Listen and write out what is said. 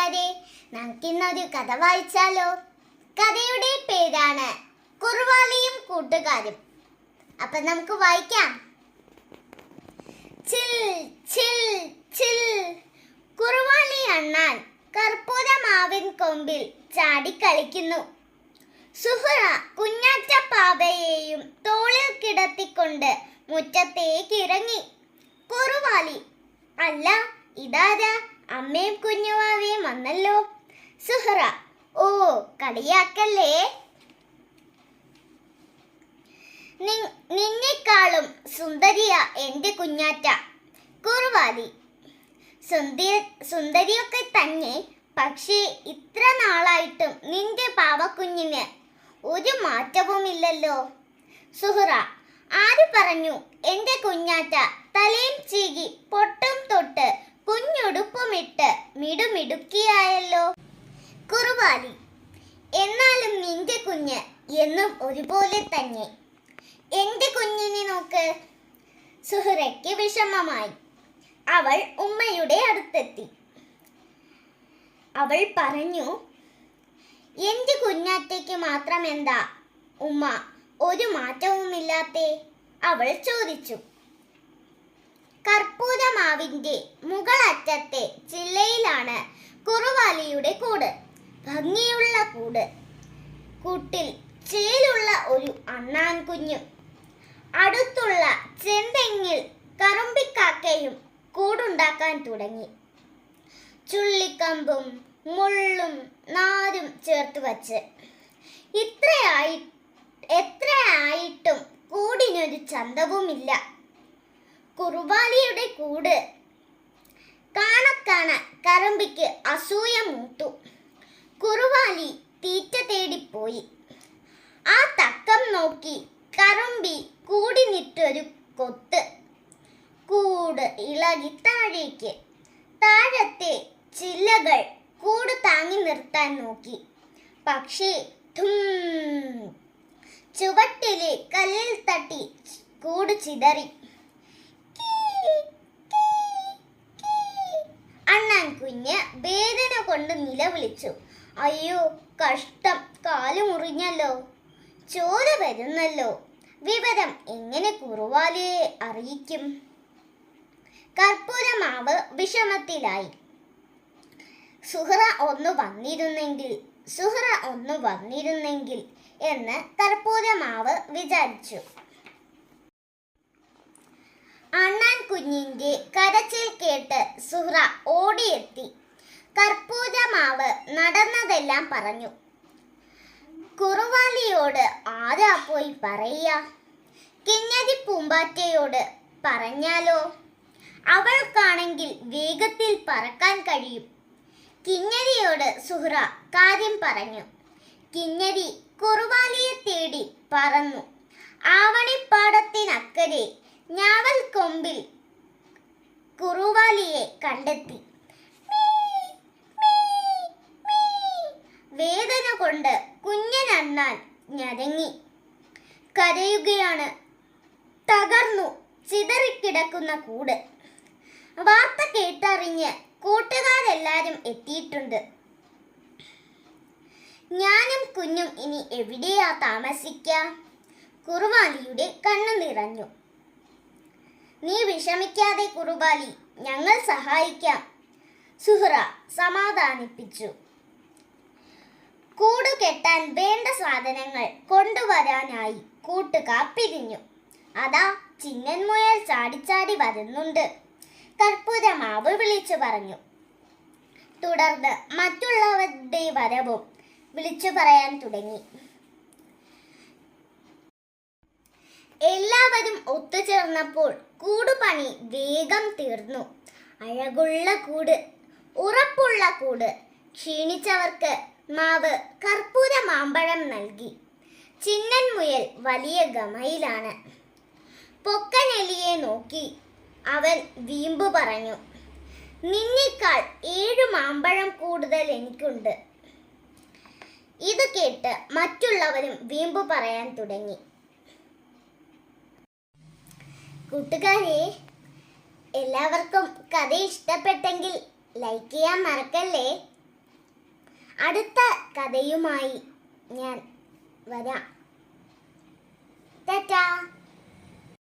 കൂട്ടുകാരെ നമുക്കിന്നൊരു കഥ വായിച്ചാലോ? കഥയുടെ പേരാണ് കുറുവാലിയും കൂട്ടുകാരും. അപ്പൊ നമുക്ക് വായിക്കാം. ചിൽ ചിൽ ചിൽ. കുറുവാളി അണ്ണാൻ കർപ്പൂര മാവിൻ കൊമ്പിൽ ചാടിക്കളിക്കുന്നു സുഹറ കുഞ്ഞാറ്റ പാവയെയും തോളിൽ കിടത്തിക്കൊണ്ട് മുറ്റത്തേക്ക് ഇറങ്ങി. കുറുവാലി അല്ല ഇതാരാ? അമ്മയും കുഞ്ഞുവാവയും വന്നല്ലോ. സുഹറ ഓ കളിയാക്കല്ലേ? നിന്നെക്കാളും സുന്ദരിയ എന്റെ കുഞ്ഞാറ്റ. കുറുവാലി സുന്ദരി സുന്ദരിയൊക്കെ തന്നെ പക്ഷേ ഇത്ര നാളായിട്ടും നിന്റെ പാവക്കുഞ്ഞിന് ഒരു മാറ്റവുമില്ലല്ലോ. സുഹറ ആര് പറഞ്ഞു എന്റെ കുഞ്ഞാറ്റ തലയും ചീകി പൊട്ടും കുറുവാലി എന്നാലും നിന്റെ കുഞ്ഞ് എന്നും ഒരുപോലെ തന്നെ. എന്റെ കുഞ്ഞിനെ നോക്ക്. സുഹറയ്ക്ക് വിഷമമായി. അവൾ ഉമ്മയുടെ അടുത്തെത്തി. അവൾ പറഞ്ഞു എന്റെ കുഞ്ഞാറ്റയ്ക്ക് മാത്രം എന്താ ഉമ്മ ഒരു മാറ്റവുമില്ലാത്തേ? അവൾ ചോദിച്ചു. കർപ്പൂരമാവിന്റെ മുകളറ്റത്തെ ചില്ലയിലാണ് കുറുവാലിയുടെ കൂട്. ഭംഗിയുള്ള കൂട്. കൂട്ടിൽ ചേലുള്ള ഒരു അണ്ണാൻ കുഞ്ഞും അടുത്തുള്ള ചെന്തെങ്ങിൽ കറുമ്പിക്കാക്കയും കൂടുണ്ടാക്കാൻ തുടങ്ങി. ചുള്ളിക്കമ്പും മുള്ളും നാരും ചേർത്ത് വച്ച്. ഇത്രയായി എത്രയായിട്ടും കൂടിനൊരു ചന്തവുമില്ല. കുറുവാലിയുടെ കൂട് കാണക്കാണ കറുമ്പിക്ക് അസൂയ മൂത്തു. കുറുവാലി തീറ്റ തേടിപ്പോയി. ആ തക്കം നോക്കി കറുമ്പി കൂടിനിട്ടൊരു കൊത്ത്. കൂട് ഇളകി താഴേക്ക്. താഴത്തെ ചില്ലകൾ കൂട് താങ്ങി നിർത്താൻ നോക്കി. പക്ഷേ ചുവട്ടിലെ കല്ലിൽ തട്ടി കൂട് ചിതറി. അണ്ണാൻ കുഞ്ഞ് വേദന കൊണ്ട് നിലവിളിച്ചു. അയ്യോ കഷ്ടം. കാൽ മുറിഞ്ഞല്ലോ. ചോര വരുന്നല്ലോ. വിവരം എങ്ങനെ കുറുവാലിയെ അറിയിക്കും. കർപ്പൂരമാവ് വിഷമത്തിലായി. സുഹറ ഒന്ന് വന്നിരുന്നെങ്കിൽ സുഹറ ഒന്ന് വന്നിരുന്നെങ്കിൽ എന്ന് കർപ്പൂരമാവ് വിചാരിച്ചു. അണ്ണാൻ കുഞ്ഞിന്റെ കരച്ചിൽ കേട്ട് സുഹ്ര ഓടിയെത്തി. കർപ്പൂരമാവ് നടന്നതെല്ലാം പറഞ്ഞു. കുറുവാലിയോട് ആരാ പോയി പറയുക? കിഞ്ഞതി പൂമ്പാറ്റയോട് പറഞ്ഞാലോ? അവൾക്കാണെങ്കിൽ വേഗത്തിൽ പറക്കാൻ കഴിയും. കിഞ്ഞരിയോട് സുഹ്ര കാര്യം പറഞ്ഞു. കിഞ്ഞരി കുറുവാലിയെ തേടി പറന്നു. ആവണിപ്പാടത്തിനക്കരെ ഞാവൽ കൊമ്പിൽ കുറുവാലിയെ കണ്ടെത്തി. കൊണ്ട് കുഞ്ഞൻ അണ്ണാൻ ഞരങ്ങി. കരയുകയാണ്. തകർന്നു ചിതറിക്കിടക്കുന്ന കൂട്. വാർത്ത കേട്ടറിഞ്ഞ് കൂട്ടുകാരെല്ലാരും എത്തിയിട്ടുണ്ട്. ഞാനും കുഞ്ഞും ഇനി എവിടെയാ താമസിക്ക? കുറുവാലിയുടെ കണ്ണു നിറഞ്ഞു. നീ വിഷമിക്കാതെ കുറുവാലി ഞങ്ങൾ സഹായിക്കാം. സുഹ്റ സമാധാനിപ്പിച്ചു. കൂട് കെട്ടാൻ വേണ്ട സാധനങ്ങൾ കൊണ്ടുവരാനായി കൂട്ടുകാർ പിരിഞ്ഞു. അതാ ചിങ്ങൻ മുയൽ ചാടിച്ചാടി വരുന്നുണ്ട്. കർപ്പൂരമാവ് വിളിച്ചു പറഞ്ഞു. തുടർന്ന് മറ്റുള്ളവരുടെ വരവും വിളിച്ചു പറയാൻ തുടങ്ങി. എല്ലാവരും ഒത്തുചേർന്നപ്പോൾ കൂടുപണി വേഗം തീർന്നു. അഴകുള്ള കൂട് ഉറപ്പുള്ള കൂട് ക്ഷീണിച്ചവർക്ക് മാവ് കർപ്പൂര മാമ്പഴം നൽകി. ചിന്നൻ മുയൽ വലിയ ഗമയിലാണ്. പൊക്കനെലിയെ നോക്കി അവൻ വീമ്പു പറഞ്ഞു നിന്നേക്കാൾ ഏഴു മാമ്പഴം കൂടുതൽ എനിക്കുണ്ട് ഇത് കേട്ട് മറ്റുള്ളവരും വീമ്പു പറയാൻ തുടങ്ങി. കൂട്ടുകാരെ എല്ലാവർക്കും കഥ ഇഷ്ടപ്പെട്ടെങ്കിൽ ലൈക്ക് ചെയ്യാൻ മറക്കല്ലേ? അടുത്ത കഥയുമായി ഞാൻ വരാം. ടാറ്റാ.